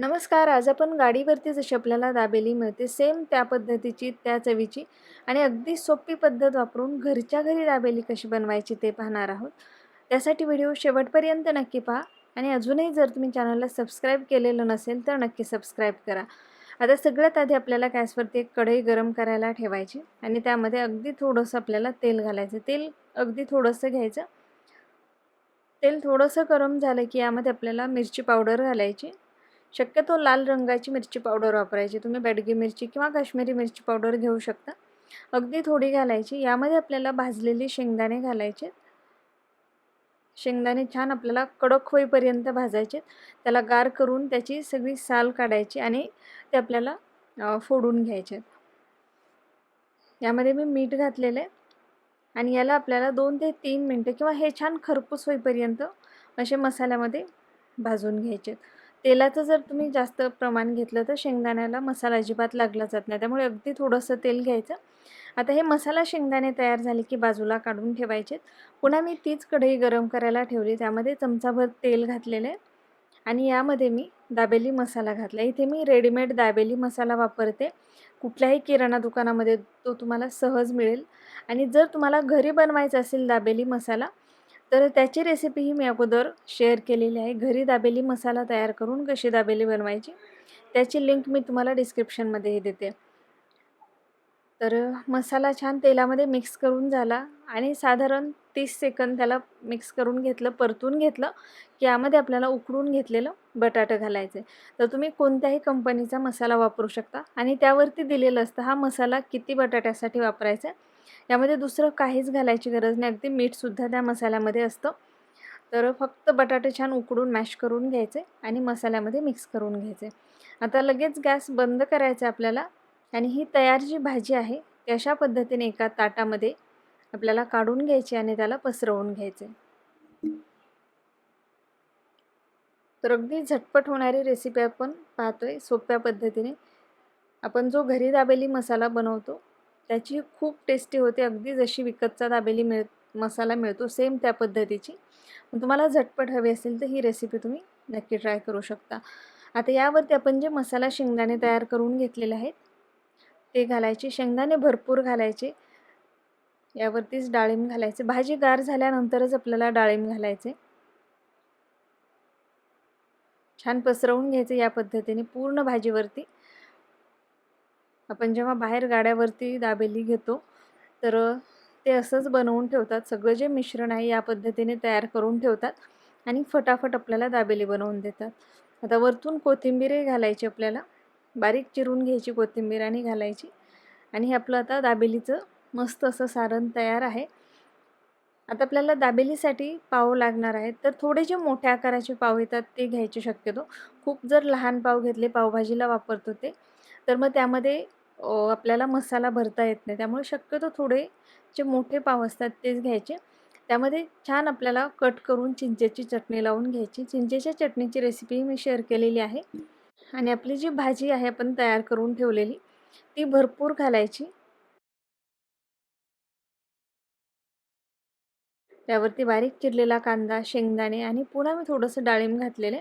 नमस्कार आज आपण गाडीवरती जशी आपल्याला दाबेली मिळते. सेम त्या पद्धतीची त्या चवीची आणि अगदी सोपी पद्धत वापरून घरच्या घरी दाबेली कशी बनवायची ते पाहणार आहोत. त्यासाठी व्हिडिओ शेवटपर्यंत नक्की पहा आणि अजूनही जर तुम्ही चॅनलला सबस्क्राईब केलेलं नसेल तर नक्की सबस्क्राईब करा. आता सगळ्यात आधी आपल्याला गॅसवरती एक कढई गरम करायला ठेवायची आणि त्यामध्ये अगदी थोडंसं आपल्याला तेल घालायचं. तेल अगदी थोडंसं घ्यायचं. तेल थोडंसं गरम झालं की यामध्ये आपल्याला मिरची पावडर घालायची. शक्यतो लाल रंगाची मिरची पावडर वापरायची. तुम्ही बेडगी मिरची किंवा काश्मीरी मिरची पावडर घेऊ शकता. अगदी थोडी घालायची. यामध्ये आपल्याला भाजलेली शेंगदाणे घालायचे. शेंगदाणे छान आपल्याला कडक होईपर्यंत भाजायचे. त्याला गार करून त्याची सगळी साल काढायची आणि ते आपल्याला फोडून घ्यायचे. यामध्ये मी मीठ घातलेलं आहे. आणि याला आपल्याला दोन ते तीन मिनटं किंवा हे छान खरपूस होईपर्यंत असे मसाल्यामध्ये भाजून घ्यायचे. तेलाचं जर तुम्ही जास्त प्रमाण घेतलं तर शेंगदाण्याला मसाला अजिबात लागला जात नाही. त्यामुळे अगदी थोडंसं तेल घ्यायचं. आता हे मसाला शेंगदाणे तयार झाले की बाजूला काढून ठेवायचे. पुन्हा मी तीच कढई गरम करायला ठेवली. त्यामध्ये चमचाभर तेल घातलेलं आहे. आणि यामध्ये मी दाबेली मसाला घातला. इथे मी रेडीमेड दाबेली मसाला वापरते. कुठल्याही किराणा दुकानामध्ये तो तुम्हाला सहज मिळेल. आणि जर तुम्हाला घरी बनवायचा असेल दाबेली मसाला तर त्याची रेसिपीही मी अगोदर शेअर केलेली आहे. घरी दाबेली मसाला तयार करून कशी दाबेली बनवायची त्याची लिंक मी तुम्हाला डिस्क्रिप्शनमध्येही देते. तर मसाला छान तेलामध्ये मिक्स करून झाला आणि साधारण तीस सेकंद त्याला मिक्स करून घेतलं परतून घेतलं की यामध्ये आपल्याला उकडून घेतलेलं बटाटं घालायचं आहे तर तुम्ही कोणत्याही कंपनीचा मसाला वापरू शकता आणि त्यावरती दिलेलं असतं हा मसाला किती बटाट्यासाठी वापरायचा आहे यामध्ये दुसरं काहीच घालायची गरज नाही. अगदी मीठसुद्धा त्या मसाल्यामध्ये असतं. तर फक्त बटाटे छान उकडून मॅश करून घ्यायचे आणि मसाल्यामध्ये मिक्स करून घ्यायचे. आता लगेच गॅस बंद करायचा आपल्याला आणि ही तयार जी भाजी आहे ती अशा पद्धतीने एका ताटामध्ये आपल्याला काढून घ्यायची आणि त्याला पसरवून घ्यायचे. तर अगदी झटपट होणारी रेसिपी आपण पाहतोय सोप्या पद्धतीने. आपण जो घरी दाबेली मसाला बनवतो त्याची खूप टेस्टी होते. अगदी जशी विकतचा दाबेली मिळ मसाला मिळतो सेम त्या पद्धतीची. तुम्हाला झटपट हवी असेल तर ही रेसिपी तुम्ही नक्की ट्राय करू शकता. आता यावरती आपण जे मसाला शेंगदाणे तयार करून घेतलेले आहेत ते घालायचे. शेंगदाणे भरपूर घालायचे. यावरतीच डाळिंब घालायचे. भाजी गार झाल्यानंतरच आपल्याला डाळिंब घालायचे. छान पसरवून घ्यायचे या पद्धतीने पूर्ण भाजीवरती. आपण जेव्हा बाहेर गाड्यावरती दाबेली घेतो तर ते असंच बनवून ठेवतात. सगळं जे मिश्रण आहे या पद्धतीने तयार करून ठेवतात आणि फटाफट आपल्याला दाबेली बनवून देतात. आता वरतून कोथिंबीरही घालायची आपल्याला. बारीक चिरून घ्यायची कोथिंबीर आणि घालायची. आणि हे आपलं आता दाबेलीचं मस्त असं सारण तयार आहे. आता आपल्याला दाबेलीसाठी पाव लागणार आहेत. तर थोडे जे मोठ्या आकाराचे पाव येतात ते घ्यायचे शक्यतो. खूप जर लहान पाव घेतले पावभाजीला वापरतो ते. तर मग त्यामध्ये आपल्याला मसाला भरता येत नाही. त्यामुळे शक्यतो थोडे जे मोठे पाव असतात तेच घ्यायचे. त्यामध्ये छान आपल्याला कट करून चिंचेची चटणी लावून घ्यायची. चिंचेच्या चटणीची रेसिपी मी शेअर केलेली आहे. आणि आपली जी भाजी आहे आपण तयार करून ठेवलेली ती भरपूर घालायची. त्यावरती बारीक चिरलेला कांदा शेंगदाणे आणि पुन्हा मी थोडंसं डाळिंब घातलेले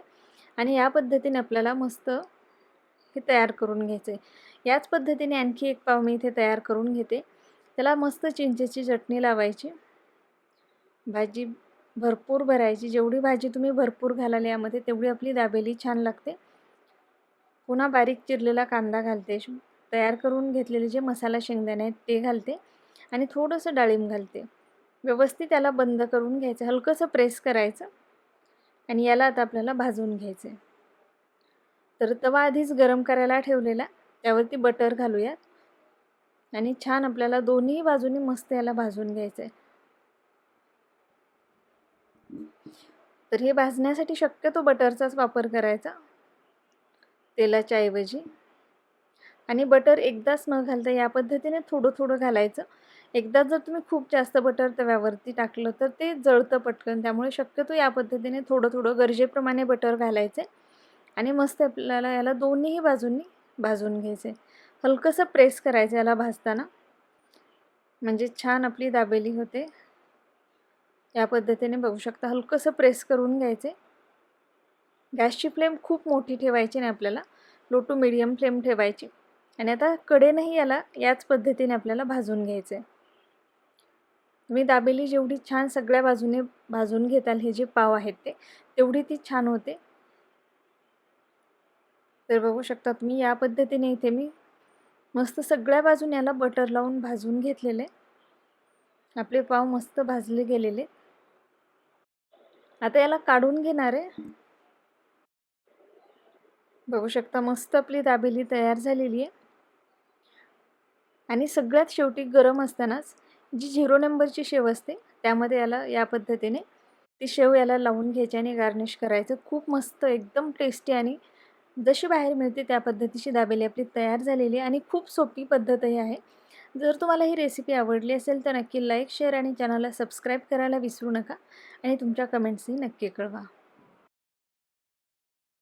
आणि या पद्धतीने आपल्याला मस्त हे तयार करून घ्यायचं आहे याच पद्धतीने आणखी एक पाव मी इथे तयार करून घेते. त्याला मस्त चिंचेची चटणी लावायची. भाजी भरपूर भरायची. जेवढी भाजी तुम्ही भरपूर घालाल यामध्ये तेवढी आपली दाबेली छान लागते. पुन्हा बारीक चिरलेला कांदा घालते. तयार करून घेतलेले जे मसाला शेंगदाणे आहेत ते घालते आणि थोडंसं डाळिंब घालते. व्यवस्थित त्याला बंद करून घ्यायचं. हलकंसं प्रेस करायचं आणि याला आता आपल्याला भाजून घ्यायचं आहे तर तवा आधीच गरम करायला ठेवलेला. त्यावरती बटर घालूयात. आणि छान आपल्याला दोन्ही बाजूनी मस्त याला भाजून घ्यायचं आहे तर हे भाजण्यासाठी शक्यतो बटरचाच वापर करायचा. तेलाच्या ऐवजी. आणि बटर एकदाच न घालता या पद्धतीने थोडं थोडं घालायचं. एकदाच जर तुम्ही खूप जास्त बटर तव्यावरती टाकलं तर ते जळतं पटकन. त्यामुळे शक्यतो या पद्धतीने थोडं थोडं गरजेप्रमाणे बटर घालायचे आणि मस्त आपल्याला याला दोन्हीही बाजूंनी भाजून घ्यायचे. हलकंसं प्रेस करायचं याला भाजताना. म्हणजे छान आपली दाबेली होते. या पद्धतीने बघू शकता हलकंसं प्रेस करून घ्यायचे. गॅसची फ्लेम खूप मोठी ठेवायची नाही आपल्याला. लो टू मिडियम फ्लेम ठेवायची. आणि आता कडेनंही याला याच पद्धतीने आपल्याला भाजून घ्यायचं. तुम्ही दाबेली जेवढी छान सगळ्या बाजूने भाजून घेताल हे जे पाव आहेत ते तेवढी ती छान होते. तर बघू शकता तुम्ही या पद्धतीने इथे मी मस्त सगळ्या बाजून याला बटर लावून भाजून घेतलेले. आपले पाव मस्त भाजले गेलेले. आता याला काढून घेणार आहे. बघू शकता मस्त आपली दाबेली तयार झालेली आहे. आणि सगळ्यात शेवटी गरम असतानाच जी झिरो नंबरची शेव असते त्यामध्ये याला या पद्धतीने ती शेव याला लावून घ्यायची आणि गार्निश करायचं. खूप मस्त एकदम टेस्टी आणि जशी बाहेर मिळते त्या पद्धतीची दाबेली आपली तयार झालेली आहे आणि खूप सोपी पद्धतही आहे. जर तुम्हाला ही रेसिपी आवडली असेल तर नक्की लाईक शेअर आणि चॅनलला सबस्क्राईब करायला विसरू नका आणि तुमच्या कमेंट्सही नक्की कळवा.